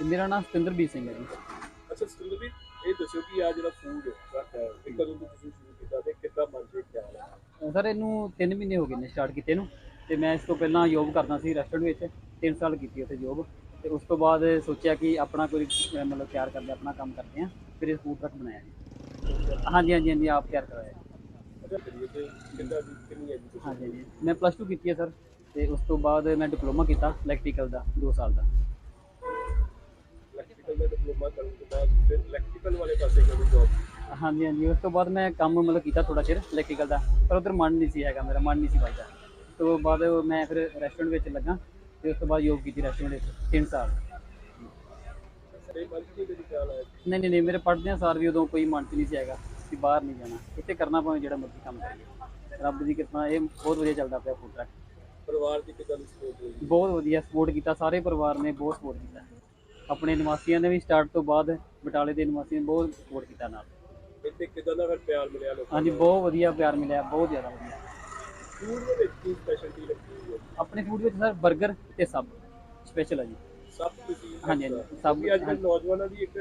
ਮੇਰਾ ਨਾਮ ਸਤਿੰਦਰਬੀਰ ਸਿੰਘ ਹੈ ਜੀ। ਅੱਛਾ ਸਤਿੰਦਰ ਵੀ ਇਹ ਦੱਸਿਓ ਕਿ ਆ ਜਿਹੜਾ ਫੂਡ ਟਰੱਕ ਹੈ ਇਹ ਕਦੋਂ ਤੋਂ ਤੁਸੀਂ ਸ਼ੁਰੂ ਕੀਤਾ ਤੇ ਕਿੱਦਾਂ ਖਿਆਲ ਹੈ? ਅਹ ਸਰ ਇਹਨੂੰ 3 ਮਹੀਨੇ ਹੋ ਗਏ ਨੇ ਸਟਾਰਟ ਕੀਤੇ ਨੂੰ ਤੇ ਮੈਂ ਇਸ ਤੋਂ ਪਹਿਲਾਂ ਜੋਬ ਕਰਦਾ ਸੀ ਰੈਸਟੋਰੈਂਟ ਵਿੱਚ 3 ਸਾਲ ਕੀਤੀ ਉੱਥੇ ਜੋਬ ਤੇ ਉਸ ਤੋਂ ਬਾਅਦ ਸੋਚਿਆ ਕਿ ਆਪਣਾ ਕੋਈ ਮਤਲਬ ਤਿਆਰ ਕਰਦੇ ਆਪਣਾ ਕੰਮ ਕਰਦੇ ਆ ਫਿਰ ਇਹ ਫੂਡ ਟਰੱਕ ਬਣਾਇਆ ਜੀ। ਹਾਂਜੀ ਹਾਂਜੀ ਹਾਂਜੀ ਆਪ ਤਿਆਰ ਹਾਂਜੀ ਹਾਂਜੀ। ਮੈਂ ਪਲੱਸ 2 ਕੀਤੀ ਹੈ ਸਰ ਤੇ ਉਸ ਤੋਂ ਬਾਅਦ ਮੈਂ ਡਿਪਲੋਮਾ ਕੀਤਾ ਇਲੈਕਟ੍ਰੀਕਲ ਦਾ 2 ਸਾਲ ਦਾ। ਇਲੈਕਟ੍ਰੀਕਲ ਦਾ ਡਿਪਲੋਮਾ ਕਰਨ ਤੋਂ ਬਾਅਦ ਫਿਰ ਇਲੈਕਟ੍ਰੀਕਲ ਵਾਲੇ ਪਾਸੇ ਕਦੋਂ ਜੌਬ ਹਾਂਜੀ ਹਾਂਜੀ। ਉਸ ਤੋਂ ਬਾਅਦ ਮੈਂ ਕੰਮ ਮਤਲਬ ਕੀਤਾ ਥੋੜਾ ਚਿਰ ਇਲੈਕਟ੍ਰੀਕਲ ਦਾ। ਪਰ ਉਧਰ ਮਨ ਨਹੀਂ ਸੀ ਹੈਗਾ ਮੇਰਾ ਮਨ ਨਹੀਂ ਸੀ ਵੱਜਦਾ। ਤੋਂ ਬਾਅਦ ਮੈਂ ਫਿਰ ਰੈਸਟੋਰੈਂਟ ਵਿੱਚ ਲੱਗਾ ਤੇ ਉਸ ਤੋਂ ਬਾਅਦ ਜੋਬ ਕੀਤੀ ਰੈਸਟੋਰੈਂਟ ਵਿੱਚ 3 ਸਾਲ। ਨਹੀਂ ਨਹੀਂ ਨਹੀਂ। ਮੇਰੇ ਪੜ੍ਹਦਿਆਂ ਸਾਰ ਵੀ ਉਦੋਂ ਕੋਈ ਮਨ 'ਚ ਨਹੀਂ ਸੀ ਹੈਗਾ ਕਿ ਬਾਹਰ ਨਹੀਂ ਜਾਣਾ। ਇੱਥੇ ਕਰਨਾ ਭਾਵੇਂ ਜਿਹੜਾ ਮਰਜ਼ੀ ਕੰਮ ਕਰੀਏ ਰੱਬ ਦੀ ਕਿਰਪਾ ਇਹ ਬਹੁਤ ਵਧੀਆ ਚੱਲਦਾ ਪਿਆ ਫੂਡ ਟਰੱਕ ਪਰਿਵਾਰ ਦੀ ਕਿੱਦਾਂ ਸਪੋਰਟ ਹੋਈ? ਬਹੁਤ ਵਧੀਆ। ਸਪੋਰਟ ਕੀਤਾ। ਸਾਰੇ ਪਰਿਵਾਰ ਨੇ ਬਹੁਤ ਸਪੋਰਟ ਕੀਤਾ। ਆਪਣੇ ਨਿਵਾਸੀਆਂ ਨੇ ਵੀ ਸਟਾਰਟ ਤੋਂ ਬਾਅਦ ਬਟਾਲੇ ਦੇ ਨਿਵਾਸੀਆਂ ਨੇ ਬਹੁਤ ਸਪੋਰਟ ਕੀਤਾ ਨਾਲ। ਇੱਥੇ ਕਿੱਦਾਂ ਦਾ ਫਿਰ ਪਿਆਰ ਮਿਲਿਆ ਲੋਕਾਂ ਹਾਂਜੀ ਬਹੁਤ ਵਧੀਆ ਪਿਆਰ ਮਿਲਿਆ ਬਹੁਤ ਜ਼ਿਆਦਾ ਵਧੀਆ। ਫੂਡ ਦੇ ਵਿੱਚ ਕੀ ਸਪੈਸ਼ਲਟੀ ਲੱਗੀ ਹੋਈ ਹੈ? ਆਪਣੇ ਫੂਡ ਵਿੱਚ ਸਰ 버ਗਰ ਤੇ ਸਬ ਸਪੈਸ਼ਲ ਹੈ ਜੀ। ਸਭ ਤੁਸੀਂ ਹਾਂਜੀ, ਹਾਂਜੀ, ਸਭ ਸਭ- ਵੀ ਅੱਜ ਕੱਲ੍ਹ ਨੌਜਵਾਨਾਂ ਦੀ ਇੱਕ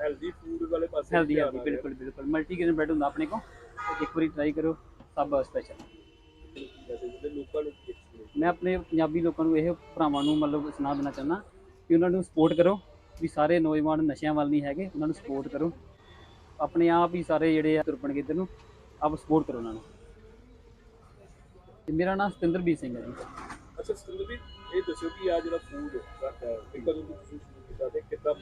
ਹੈਲਦੀ ਫੂਡ ਵਾਲੇ ਪਾਸੇ ਹੈਲਦੀ ਹੈਲਦੀ। ਬਿਲਕੁਲ ਬਿਲਕੁਲ। ਮਲਟੀਗ੍ਰੇਨ ਬ੍ਰੈਡ ਹੁੰਦਾ ਆਪਣੇ ਕੋਲ। ਇੱਕ ਵਾਰੀ ਟਰਾਈ ਕਰੋ ਸਭ ਸਪੈਸ਼ਲ ਲੋਕਾਂ ਨੂੰ ਮੈਂ ਆਪਣੇ ਪੰਜਾਬੀ ਲੋਕਾਂ ਨੂੰ ਇਹ ਭਰਾਵਾਂ ਨੂੰ ਮਤਲਬ ਸੁਣਾ ਦੇਣਾ ਚਾਹੁੰਦਾ ਕਿ ਉਹਨਾਂ ਨੂੰ ਸਪੋਰਟ ਕਰੋ ਵੀ ਸਾਰੇ ਨੌਜਵਾਨ ਨਸ਼ਿਆਂ ਵੱਲ ਨਹੀਂ ਹੈਗੇ ਉਹਨਾਂ ਨੂੰ ਸਪੋਰਟ ਕਰੋ। ਆਪਣੇ ਆਪ ਹੀ ਸਾਰੇ ਜਿਹੜੇ ਆ ਤੁਰਪਣ ਕਿੱਧਰ ਨੂੰ ਆਪ ਸਪੋਰਟ ਕਰੋ ਉਹਨਾਂ ਨੂੰ। ਤੇ ਮੇਰਾ ਨਾਮ ਸਤਿੰਦਰਬੀਰ ਸਿੰਘ ਹੈ ਜੀ। ਅੱਛਾ ਸਤਿੰਦਰ ਵੀ ਇਹ ਦੱਸਿਓ ਕਿ ਆ ਜਿਹੜਾ ਫੂਡ ਟਰੱਕ ਹੈ ਇਹ ਕਦੋਂ ਤੋਂ ਤੁਸੀਂ ਸ਼ੁਰੂ ਕੀਤਾ ਤੇ ਕਿੱਦਾਂ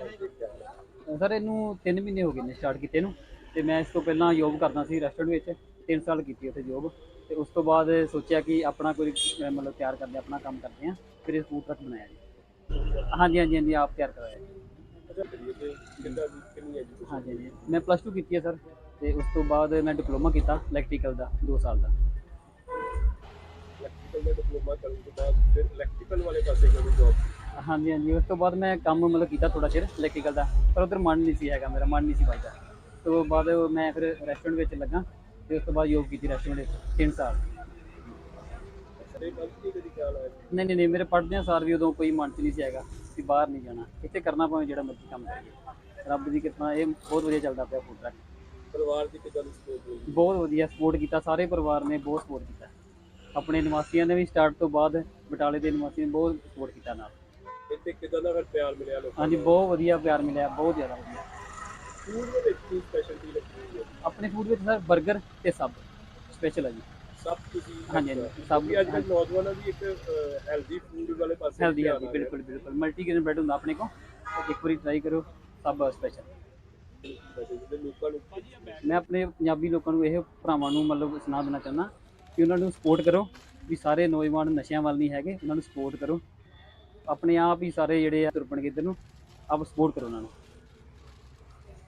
ਇਹਨੂੰ 3 ਮਹੀਨੇ ਹੋ ਗਏ ਨੇ ਸਟਾਰਟ ਕੀਤੇ ਨੂੰ ਤੇ ਮੈਂ ਇਸ ਤੋਂ ਪਹਿਲਾਂ ਜੋਬ ਕਰਦਾ ਸੀ ਰੈਸਟੋਰੈਂਟ ਵਿੱਚ 3 ਸਾਲ ਕੀਤੀ ਉੱਥੇ ਜੋਬ ਤੇ ਉਸ ਤੋਂ ਬਾਅਦ ਸੋਚਿਆ ਕਿ ਆਪਣਾ ਕੋਈ ਮਤਲਬ ਤਿਆਰ ਕਰਦੇ ਆਪਣਾ ਕੰਮ ਕਰਦੇ ਆ ਫਿਰ ਇਹ ਫੂਡ ਟਰੱਕ ਬਣਾਇਆ ਜੀ। ਹਾਂਜੀ ਹਾਂਜੀ ਹਾਂਜੀ ਆਪ ਤਿਆਰ ਕਰਵਾਇਆ ਹਾਂਜੀ ਹਾਂਜੀ। ਮੈਂ ਪਲੱਸ 2 ਕੀਤੀ ਹੈ ਸਰ ਤੇ ਉਸ ਤੋਂ ਬਾਅਦ ਮੈਂ ਡਿਪਲੋਮਾ ਕੀਤਾ ਇਲੈਕਟ੍ਰੀਕਲ ਦਾ 2 ਸਾਲ ਦਾ। ਇਲੈਕਟ੍ਰੀਕਲ ਦਾ ਡਿਪਲੋਮਾ ਕਰਨ ਤੋਂ ਬਾਅਦ ਫਿਰ ਇਲੈਕਟ੍ਰੀਕਲ ਵਾਲੇ ਪਾਸੇ ਕਦੋਂ ਜੌਬ ਹਾਂਜੀ ਹਾਂਜੀ। ਉਸ ਤੋਂ ਬਾਅਦ ਮੈਂ ਕੰਮ ਮਤਲਬ ਕੀਤਾ ਥੋੜਾ ਚਿਰ ਇਲੈਕਟ੍ਰੀਕਲ ਦਾ। ਪਰ ਉਧਰ ਮਨ ਨਹੀਂ ਸੀ ਹੈਗਾ ਮੇਰਾ ਮਨ ਨਹੀਂ ਸੀ ਵੱਜਦਾ। ਤੋਂ ਬਾਅਦ ਮੈਂ ਫਿਰ ਰੈਸਟੋਰੈਂਟ ਵਿੱਚ ਲੱਗਾ ਤੇ ਉਸ ਤੋਂ ਬਾਅਦ ਜੋਬ ਕੀਤੀ ਰੈਸਟੋਰੈਂਟ ਵਿੱਚ 3 ਸਾਲ ਤੇ ਬਣ ਕੇ ਕਦੀ ਖਿਆਲ ਆਇਆ ਨਹੀਂ ਨਹੀਂ ਨਹੀਂ ਮੇਰੇ ਪੜ੍ਹਦਿਆਂ ਸਾਰ ਵੀ ਉਦੋਂ ਕੋਈ ਮਨ 'ਚ ਨਹੀਂ ਸੀ ਹੈਗਾ ਕਿ ਬਾਹਰ ਨਹੀਂ ਜਾਣਾ। ਇੱਥੇ ਕਰਨਾ ਭਾਵੇਂ ਜਿਹੜਾ ਮਰਜ਼ੀ ਕੰਮ ਕਰੀਏ। ਰੱਬ ਦੀ ਕਿਰਪਾ ਇਹ ਬਹੁਤ ਵਧੀਆ ਚੱਲਦਾ ਪਿਆ ਫੂਡ ਟਰੱਕ ਪਰਿਵਾਰ ਦੀ ਕਿੱਦਾਂ ਸਪੋਰਟ ਹੋਈ? ਬਹੁਤ ਵਧੀਆ ਸਪੋਰਟ ਕੀਤਾ ਸਾਰੇ ਪਰਿਵਾਰ ਨੇ ਬਹੁਤ ਸਪੋਰਟ ਕੀਤਾ। ਆਪਣੇ ਨਿਵਾਸੀਆਂ ਨੇ ਵੀ ਸਟਾਰਟ ਤੋਂ ਬਾਅਦ ਬਟਾਲੇ ਦੇ ਨਿਵਾਸੀਆਂ ਨੇ ਬਹੁਤ ਸਪੋਰਟ ਕੀਤਾ ਨਾਲ। ਇੱਥੇ ਕਿੱਦਾਂ ਦਾ ਫਿਰ ਪਿਆਰ ਮਿਲਿਆ ਲੋਕਾਂ ਹਾਂਜੀ ਬਹੁਤ ਵਧੀਆ ਪਿਆਰ ਮਿਲਿਆ ਬਹੁਤ ਜ਼ਿਆਦਾ ਵਧੀਆ। ਫੂਡ ਦੇ ਵਿੱਚ ਕੀ ਸਪੈਸ਼ਲਟੀ ਲੱਗੀ ਹੋਈ ਹੈ? ਆਪਣੇ ਫੂਡ ਵਿੱਚ ਸਰ 버ਗਰ ਤੇ ਸਬ ਸਪੈਸ਼ਲ ਹੈ ਜੀ। ਸਭ ਤੁਸੀਂ ਹਾਂਜੀ, ਹਾਂਜੀ, ਸਭ ਵੀ ਅੱਜ ਕੱਲ੍ਹ ਨੌਜਵਾਨਾਂ ਦੀ ਇੱਕ ਹੈਲਦੀ ਫੂਡ ਵਾਲੇ ਪਾਸੇ ਹੈਲਦੀ ਧਿਆਨ ਹੈਲਦੀ ਆ ਰਿਹਾ। ਬਿਲਕੁਲ ਬਿਲਕੁਲ। ਮਲਟੀਗ੍ਰੇਨ ਬ੍ਰੈਡ ਹੁੰਦਾ ਆਪਣੇ ਕੋਲ। ਤੇ ਇੱਕ ਵਾਰੀ ਟਰਾਈ ਕਰੋ ਸਬ ਸਪੈਸ਼ਲ ਵੈਸੇ ਜਿਹੜੇ ਲੋਕਾਂ ਨੂੰ ਕੀ experience ਮੈਂ ਆਪਣੇ ਪੰਜਾਬੀ ਲੋਕਾਂ ਨੂੰ ਇਹ ਭਰਾਵਾਂ ਨੂੰ ਮਤਲਬ ਸੁਣਾ ਦੇਣਾ ਚਾਹੁੰਦਾ ਕਿ ਉਹਨਾਂ ਨੂੰ ਸਪੋਰਟ ਕਰੋ ਵੀ ਸਾਰੇ ਨੌਜਵਾਨ ਨਸ਼ਿਆਂ ਵੱਲ ਨਹੀਂ ਹੈਗੇ ਉਹਨਾਂ ਨੂੰ ਸਪੋਰਟ ਕਰੋ। ਆਪਣੇ ਆਪ ਹੀ ਸਾਰੇ ਜਿਹੜੇ ਆ ਤੁਰਪਣ ਕਿੱਧਰ ਨੂੰ ਆਪ ਸਪੋਰਟ ਕਰੋ ਉਹਨਾਂ ਨੂੰ।